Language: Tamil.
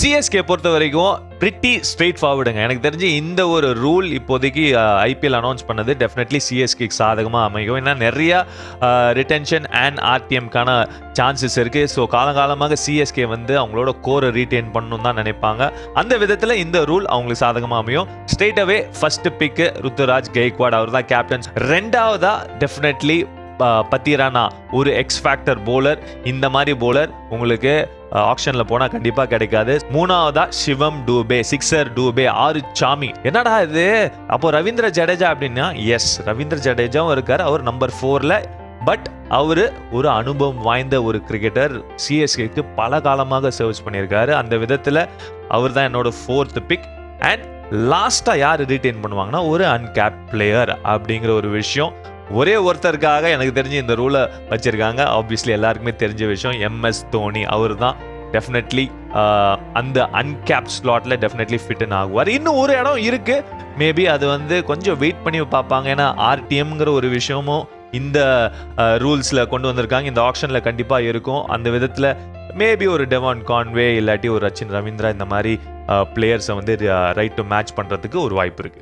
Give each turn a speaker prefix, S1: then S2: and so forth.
S1: சிஎஸ்கே பொறுத்த வரைக்கும் பிரிட்டி ஸ்ட்ரெயிட் ஃபார்வர்டுங்க எனக்கு தெரிஞ்சு இந்த ஒரு ரூல் இப்போதைக்கு ஐபிஎல் அனௌன்ஸ் பண்ணது டெஃபினெட்லி சிஎஸ்கேக்கு சாதகமாக அமையும். ஏன்னா நிறையா ரிட்டென்ஷன் அண்ட் ஆர்டிஎம்க்கான சான்சஸ் இருக்குது ஸோ காலங்காலமாக சிஎஸ்கே வந்து அவங்களோட கோரை ரீட்டைன் பண்ணணும் தான் நினைப்பாங்க. அந்த விதத்தில் இந்த ரூல் அவங்களுக்கு சாதகமாக அமையும். ஸ்ட்ரெயிட் அவே ஃபர்ஸ்ட் பிக்கு ருத்துராஜ் கெய்க்வாட் அவர் தான் கேப்டன் ரெண்டாவதாக டெஃபினெட்லி பத்திரானா ஒரு எக்ஸ் ஃபேக்டர் போலர் இந்த மாதிரி போலர் உங்களுக்கு ஆப்ஷனில் போனால் கண்டிப்பாக கிடைக்காது. மூணாவதா சிவம் டூபே சிக்ஸர் டூபே ஆறு சாமி. என்னடா இது? அப்போ ரவீந்திர ஜடேஜா அப்படின்னா எஸ் ரவீந்திர ஜடேஜாவும் இருக்கார் அவர் நம்பர் ஃபோரில் பட் அவர் ஒரு அனுபவம் வாய்ந்த ஒரு கிரிக்கெட்டர் சிஎஸ்கேக்கு பல காலமாக சர்வீஸ் பண்ணியிருக்காரு. அந்த விதத்தில் அவர் தான் என்னோட ஃபோர்த் பிக் அண்ட் லாஸ்ட்டாக யார் ரிட்டைன் பண்ணுவாங்கன்னா ஒரு அன்கேப் பிளேயர் அப்படிங்கிற ஒரு விஷயம். ஒரே ஒருத்தருக்காக எனக்கு தெரிஞ்சு இந்த ரூலை வச்சுருக்காங்க. ஆப்வியஸ்லி எல்லாருக்குமே தெரிஞ்ச விஷயம் எம்எஸ் தோனி அவர் தான் டெஃபினெட்லி அந்த அன்கேப் ஸ்லாட்டில் டெஃபினெட்லி ஃபிட்டன் ஆகுவார். இன்னும் ஒரு இடம் இருக்குது மேபி அது வந்து கொஞ்சம் வெயிட் பண்ணி பார்ப்பாங்க. ஏன்னா ஆர்டிஎம்ங்கிற ஒரு விஷயமும் இந்த ரூல்ஸில் கொண்டு வந்திருக்காங்க. இந்த ஆப்ஷனில் கண்டிப்பாக இருக்கும். அந்த விதத்தில் மேபி ஒரு டெவான் கான்வே இல்லாட்டி ஒரு ரச்சின் ரவீந்திரா இந்த மாதிரி பிளேயர்ஸை வந்து ரைட் டு மேட்ச் பண்ணுறதுக்கு ஒரு வாய்ப்பு இருக்குது